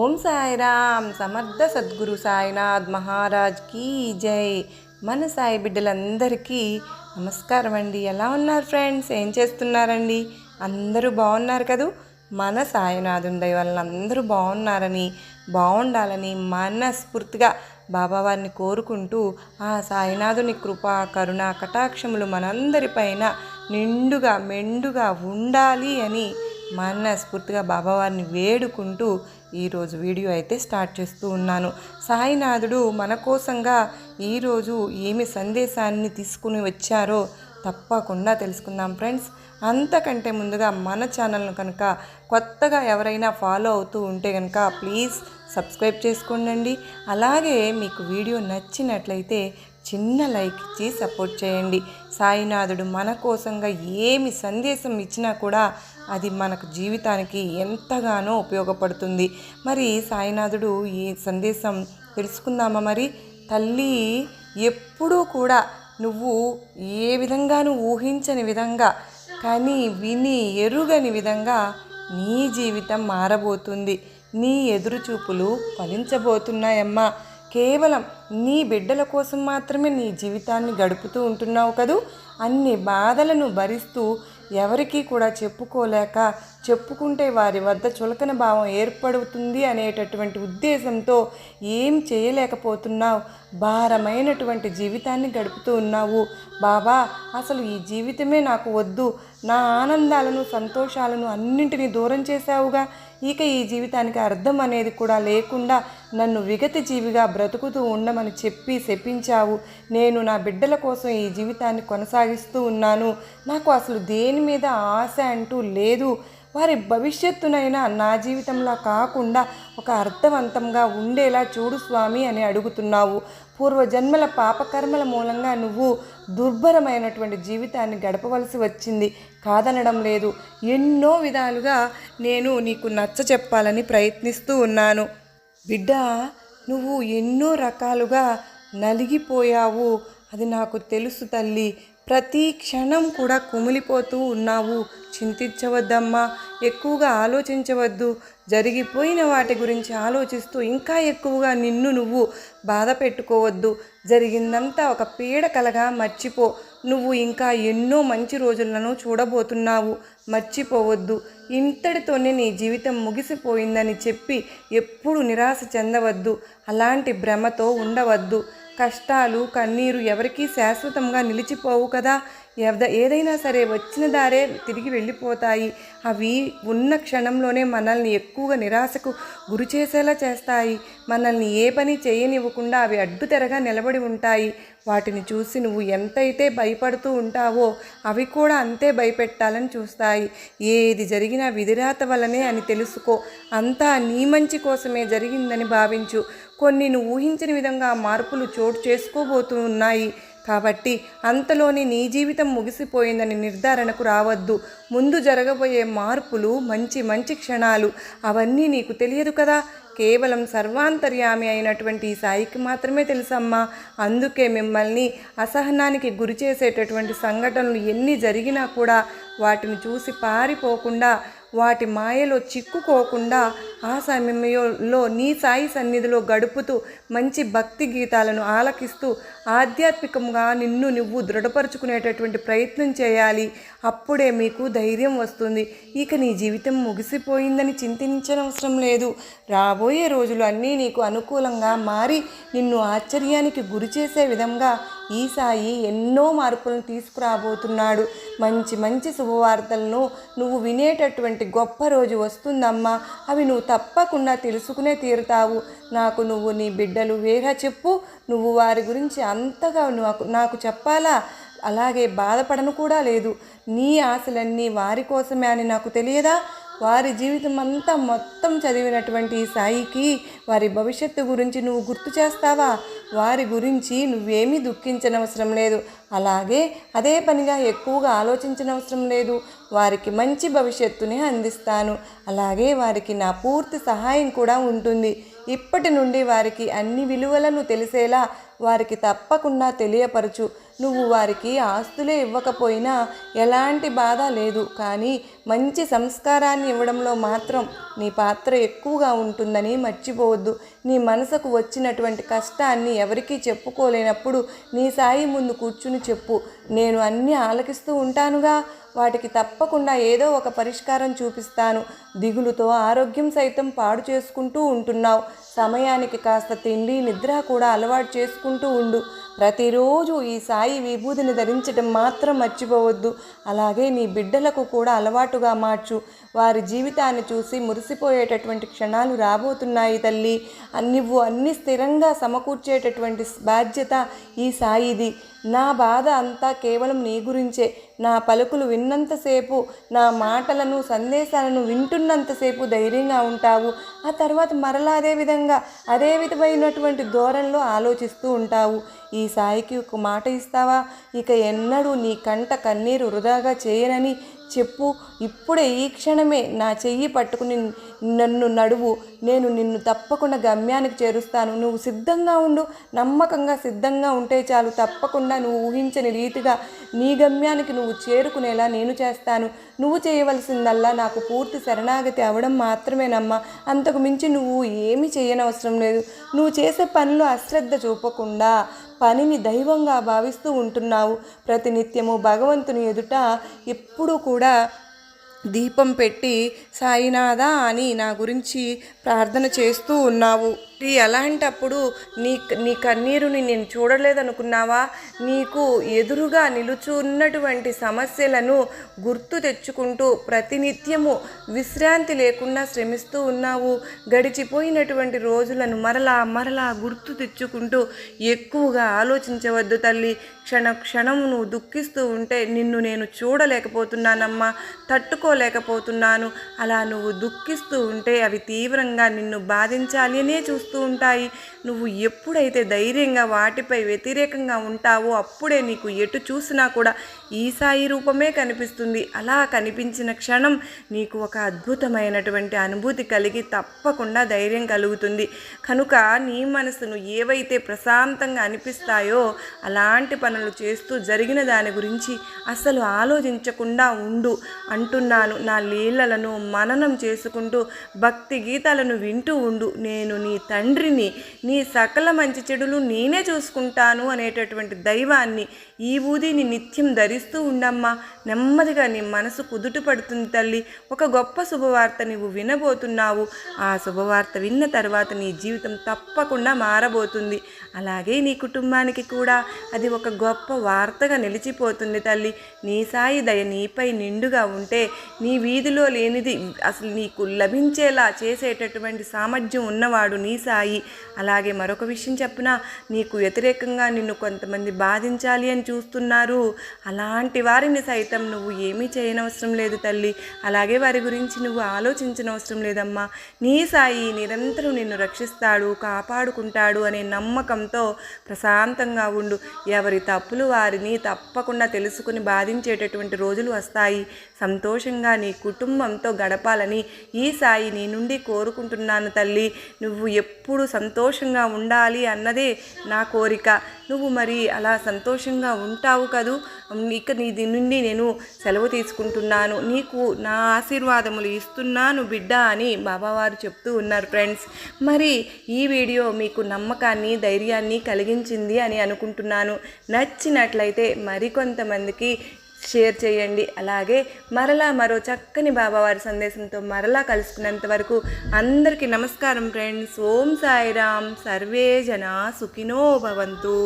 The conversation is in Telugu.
ఓం సాయిరామ్ సమర్థ సద్గురు సాయినాథ్ మహారాజ్ కీ జై. మన సాయి బిడ్డలందరికీ నమస్కారం అండి. ఎలా ఉన్నారు ఫ్రెండ్స్? ఏం చేస్తున్నారండి? అందరూ బాగున్నారు కదూ? మన సాయినాథుని దయ వలన అందరూ బాగున్నారని బాగుండాలని మనస్ఫూర్తిగా బాబావారిని కోరుకుంటూ ఆ సాయినాథుని కృప కరుణ కటాక్షములు మనందరిపైన నిండుగా మెండుగా ఉండాలి అని మనస్ఫూర్తిగా బాబావారిని వేడుకుంటూ ఈరోజు వీడియో అయితే స్టార్ట్ చేస్తూ ఉన్నాను. సాయినాథుడు మన కోసంగా ఈరోజు ఏమి సందేశాన్ని తీసుకుని వచ్చారో తప్పకుండా తెలుసుకుందాం ఫ్రెండ్స్. అంతకంటే ముందుగా మన ఛానల్ను కనుక కొత్తగా ఎవరైనా ఫాలో అవుతూ ఉంటే కనుక ప్లీజ్ సబ్స్క్రైబ్ చేసుకోండి అలాగే మీకు వీడియో నచ్చినట్లయితే చిన్న లైక్ ఇచ్చి సపోర్ట్ చేయండి. సాయినాథుడు మన కోసంగా ఏమి సందేశం ఇచ్చినా కూడా అది మనకు జీవితానికి ఎంతగానో ఉపయోగపడుతుంది. మరి సాయినాథుడు ఈ సందేశం తెలుసుకుందామా మరి? తల్లి ఎప్పుడూ కూడా నువ్వు ఏ విధంగానూ ఊహించని విధంగా కానీ విని ఎరుగని విధంగా నీ జీవితం మారబోతుంది. నీ ఎదురుచూపులు ఫలించబోతున్నాయమ్మా. కేవలం నీ బిడ్డల కోసం మాత్రమే నీ జీవితాన్ని గడుపుతూ ఉంటున్నావు కదూ? అన్ని బాధలను భరిస్తూ ఎవరికీ కూడా చెప్పుకోలేక చెప్పుకుంటే వారి వద్ద చులకన భావం ఏర్పడుతుంది అనేటటువంటి ఉద్దేశంతో ఏం చేయలేకపోతున్నావు? భారమైనటువంటి జీవితాన్ని గడుపుతూ ఉన్నావు. బాబా అసలు ఈ జీవితమే నాకు వద్దు. నా ఆనందాలను సంతోషాలను అన్నింటినీ దూరం చేశావుగా. ఇక ఈ జీవితానికి అర్థం అనేది కూడా లేకుండా నన్ను విగతి జీవిగా బ్రతుకుతూ ఉండమని చెప్పి శపించావు. నేను నా బిడ్డల కోసం ఈ జీవితాన్ని కొనసాగిస్తూ ఉన్నాను. నాకు అసలు దేని మీద ఆశ అంటూ లేదు. వారి భవిష్యత్తునైనా నా జీవితంలో కాకుండా ఒక అర్థవంతంగా ఉండేలా చూడు స్వామి అని అడుగుతున్నావు. పూర్వజన్మల పాపకర్మల మూలంగా నువ్వు దుర్భరమైనటువంటి జీవితాన్ని గడపవలసి వచ్చింది. కాదనడం లేదు. ఎన్నో విధాలుగా నేను నీకు నచ్చ చెప్పాలని ప్రయత్నిస్తూ ఉన్నాను. బిడ్డ నువ్వు ఎన్నో రకాలుగా నలిగిపోయావు. అది నాకు తెలుసు తల్లి. ప్రతి క్షణం కూడా కుమిలిపోతూ ఉన్నావు. చింతించవద్దమ్మా. ఎక్కువగా ఆలోచించవద్దు. జరిగిపోయిన వాటి గురించి ఆలోచిస్తూ ఇంకా ఎక్కువగా నిన్ను నువ్వు బాధ పెట్టుకోవద్దు. జరిగిందంతా ఒక పీడకలగా మర్చిపో. నువ్వు ఇంకా ఎన్నో మంచి రోజులను చూడబోతున్నావు. మర్చిపోవద్దు. ఇంతటితోనే నీ జీవితం ముగిసిపోయిందని చెప్పి ఎప్పుడు నిరాశ చెందవద్దు. అలాంటి భ్రమతో ఉండవద్దు. కష్టాలు కన్నీరు ఎవరికీ శాశ్వతంగా నిలిచిపోవు కదా. ఎద ఏదైనా సరే వచ్చిన దారే తిరిగి వెళ్ళిపోతాయి. అవి ఉన్న క్షణంలోనే మనల్ని ఎక్కువగా నిరాశకు గురి చేసేలా చేస్తాయి. మనల్ని ఏ పని చేయనివ్వకుండా అవి అడ్డుతెరగా నిలబడి ఉంటాయి. వాటిని చూసి నువ్వు ఎంతైతే భయపడుతూ ఉంటావో అవి కూడా అంతే భయపెట్టాలని చూస్తాయి. ఏది జరిగినా విధిరాత వలనే అని తెలుసుకో. అంతా నీ మంచి కోసమే జరిగిందని భావించు. కొన్ని నువ్వు ఊహించిన విధంగా మార్పులు చోటు చేసుకోబోతూ ఉన్నాయి కాబట్టి అంతలోనే నీ జీవితం ముగిసిపోయిందని నిర్ధారణకు రావద్దు. ముందు జరగబోయే మార్పులు మంచి మంచి క్షణాలు అవన్నీ నీకు తెలియదు కదా. కేవలం సర్వాంతర్యామి అయినటువంటి ఈ సాయికి మాత్రమే తెలుసమ్మా. అందుకే మిమ్మల్ని అసహనానికి గురి చేసేటటువంటి సంఘటనలు ఎన్ని జరిగినా కూడా వాటిని చూసి పారిపోకుండా వాటి మాయలో చిక్కుకోకుండా ఆ సమయంలో నీ సాయి సన్నిధిలో గడుపుతూ మంచి భక్తి గీతాలను ఆలకిస్తూ ఆధ్యాత్మికంగా నిన్ను నువ్వు దృఢపరుచుకునేటటువంటి ప్రయత్నం చేయాలి. అప్పుడే మీకు ధైర్యం వస్తుంది. ఇక నీ జీవితం ముగిసిపోయిందని చింతించనవసరం లేదు. రాబోయే రోజులు అన్నీ నీకు అనుకూలంగా మారి నిన్ను ఆశ్చర్యానికి గురి చేసే విధంగా ఈ సాయి ఎన్నో మార్పులను తీసుకురాబోతున్నాడు. మంచి మంచి శుభవార్తలను నువ్వు వినేటటువంటి గొప్ప రోజు వస్తుందమ్మా. అవి నువ్వు తప్పకుండా తెలుసుకునే తీరుతావు. నాకు నువ్వు నీ బిడ్డలు వేరే చెప్పు. నువ్వు వారి గురించి అంతగా నాకు నాకు చెప్పాలా? అలాగే బాధపడను కూడా లేదు. నీ ఆశలన్నీ వారి కోసమే అని నాకు తెలియదా? వారి జీవితం అంతా మొత్తం చదివినటువంటి సాయికి వారి భవిష్యత్తు గురించి నువ్వు గుర్తు చేస్తావా? వారి గురించి నువ్వేమీ దుఃఖించనవసరం లేదు. అలాగే అదే పనిగా ఎక్కువగా ఆలోచించనవసరం లేదు. వారికి మంచి భవిష్యత్తుని అందిస్తాను. అలాగే వారికి నా పూర్తి సహాయం కూడా ఉంటుంది. ఇప్పటి నుండి వారికి అన్ని విలువలను తెలిసేలా వారికి తప్పకుండా తెలియపరచు. నువ్వు వారికి ఆస్తులే ఇవ్వకపోయినా ఎలాంటి బాధ లేదు. కానీ మంచి సంస్కారాన్ని ఇవ్వడంలో మాత్రం నీ పాత్ర ఎక్కువగా ఉంటుందని మర్చిపోవద్దు. నీ మనసుకు వచ్చినటువంటి కష్టాన్ని ఎవరికీ చెప్పుకోలేనప్పుడు నీ సాయి ముందు కూర్చుని చెప్పు. నేను అన్నీ ఆలకిస్తూ ఉంటానుగా. వాటికి తప్పకుండా ఏదో ఒక పరిష్కారం చూపిస్తాను. దిగులుతో ఆరోగ్యం సైతం పాడు చేసుకుంటూ ఉంటున్నావు. సమయానికి కాస్త తిండి నిద్ర కూడా అలవాటు చేసుకుంటూ ఉండు. ప్రతిరోజు ఈ సాయి విభూతిని ధరించడం మాత్రం మర్చిపోవద్దు. అలాగే నీ బిడ్డలకు కూడా అలవాటుగా మార్చు. వారి జీవితాన్ని చూసి మురిసిపోయేటటువంటి క్షణాలు రాబోతున్నాయి తల్లి. నువ్వు అన్ని స్థిరంగా సమకూర్చేటటువంటి బాధ్యత ఈ సాయిది. నా బాధ అంతా కేవలం నీ గురించే. నా పలుకులు విన్నంతసేపు నా మాటలను సందేశాలను వింటున్నంతసేపు ధైర్యంగా ఉంటావు. ఆ తర్వాత మరలా అదే విధంగా అదే విధమైనటువంటి ధోరణిలో ఆలోచిస్తూ ఉంటావు. ఈ సాయికి ఒక మాట ఇస్తావా? ఇక ఎన్నడూ నీ కంట కన్నీరు వృధాగా చేయనని చెప్పు. ఇప్పుడే ఈ క్షణమే నా చెయ్యి పట్టుకుని నన్ను నడువు. నేను నిన్ను తప్పకుండా గమ్యానికి చేరుస్తాను. నువ్వు సిద్ధంగా ఉండు. నమ్మకంగా సిద్ధంగా ఉంటే చాలు. తప్పకుండా నువ్వు ఊహించని రీతిగా నీ గమ్యానికి నువ్వు చేరుకునేలా నేను చేస్తాను. నువ్వు చేయవలసిందల్లా నాకు పూర్తి శరణాగతి అవడం మాత్రమేనమ్మా. అంతకు మించి నువ్వు ఏమీ చేయనవసరం లేదు. నువ్వు చేసే పనులు అశ్రద్ధ చూపకుండా పనిని దైవంగా భావిస్తూ ఉంటున్నావు. ప్రతినిత్యము భగవంతుని ఎదుట ఎప్పుడూ కూడా దీపం పెట్టి సాయినాథ అని నా గురించి ప్రార్థన చేస్తూ ఉన్నావు. నీ అలాంటప్పుడు నీ నీ కన్నీరుని నేను చూడలేదనుకున్నావా? నీకు ఎదురుగా నిలుచున్నటువంటి సమస్యలను గుర్తు తెచ్చుకుంటూ ప్రతినిత్యము విశ్రాంతి లేకుండా శ్రమిస్తూ ఉన్నావు. గడిచిపోయినటువంటి రోజులను మరలా మరలా గుర్తు తెచ్చుకుంటూ ఎక్కువగా ఆలోచించవద్దు తల్లి. క్షణ క్షణం నువ్వు దుఃఖిస్తూ ఉంటే నిన్ను నేను చూడలేకపోతున్నానమ్మా. తట్టుకోలేకపోతున్నాను. అలా నువ్వు దుఃఖిస్తూ ఉంటే అవి తీవ్రంగా నిన్ను బాధించాలి అనే చూస్తూ ఉంటాయి. నువ్వు ఎప్పుడైతే ధైర్యంగా వాటిపై వ్యతిరేకంగా ఉంటావో అప్పుడే నీకు ఎటు చూసినా కూడా ఈ సాయి రూపమే కనిపిస్తుంది. అలా కనిపించిన క్షణం నీకు ఒక అద్భుతమైనటువంటి అనుభూతి కలిగి తప్పకుండా ధైర్యం కలుగుతుంది. కనుక నీ మనసును ఏవైతే ప్రశాంతంగా అనిపిస్తాయో అలాంటి పనులు చేస్తూ జరిగిన దాని గురించి అసలు ఆలోచించకుండా ఉండు అంటున్నాను. నా లీలలను మననం చేసుకుంటూ భక్తి గీతాలను వింటూ ఉండు. నేను నీ తండ్రిని నీ సకల మంచి చెడులు నేనే చూసుకుంటాను అనేటటువంటి దైవాన్ని ఈ ఊదిని నిత్యం ధరిస్తూ ఉండమ్మా. నెమ్మదిగా నీ మనసు కుదుట పడుతుంది తల్లి. ఒక గొప్ప శుభవార్త నీవు వినబోతున్నావు. ఆ శుభవార్త విన్న తర్వాత నీ జీవితం తప్పకుండా మారబోతుంది. అలాగే నీ కుటుంబానికి కూడా అది ఒక గొప్ప వార్తగా నిలిచిపోతుంది తల్లి. నీ సాయి దయ నీపై నిండుగా ఉంటే నీ వీధిలో లేనిది అసలు నీకు లభించేలా చేసేటటువంటి సామర్థ్యం ఉన్నవాడు నీ సాయి. అలాగే మరొక విషయం చెప్పిన నీకు వ్యతిరేకంగా నిన్ను కొంతమంది బాధించాలి అని చూస్తున్నారు. అలాంటి వారిని సైతం నువ్వు ఏమీ చేయనవసరం లేదు తల్లి. అలాగే వారి గురించి నువ్వు ఆలోచించనవసరం లేదమ్మా. నీ సాయి నిరంతరం నిన్ను రక్షిస్తాడు కాపాడుకుంటాడు అనే నమ్మకంతో ప్రశాంతంగా ఉండు. ఎవరి తప్పులు వారిని తప్పకుండా తెలుసుకుని బాధించేటటువంటి రోజులు వస్తాయి. సంతోషంగా నీ కుటుంబంతో గడపాలని ఈ సాయి నీ నుండి కోరుకుంటున్నాను తల్లి. నువ్వు ఎప్పుడు సంతోషంగా ఉండాలి అన్నదే నా కోరిక. నువ్వు మరి అలా సంతోషంగా ఉంటావు కదూ. ఇక నీ దీని నుండి నేను సెలవు తీసుకుంటున్నాను. నీకు నా ఆశీర్వాదములు ఇస్తున్నాను బిడ్డ అని బాబావారు చెప్తూ ఉన్నారు ఫ్రెండ్స్. మరి ఈ వీడియో మీకు నమ్మకాన్ని ధైర్యాన్ని కలిగించింది అని అనుకుంటున్నాను. నచ్చినట్లయితే మరికొంతమందికి షేర్ చేయండి. అలాగే మరలా మరో చక్కని బాబావారి సందేశంతో మరలా కలుసుకున్నంత వరకు అందరికీ నమస్కారం ఫ్రెండ్స్. ఓం సాయిరామ్. సర్వే జన సుఖినో భవంతు.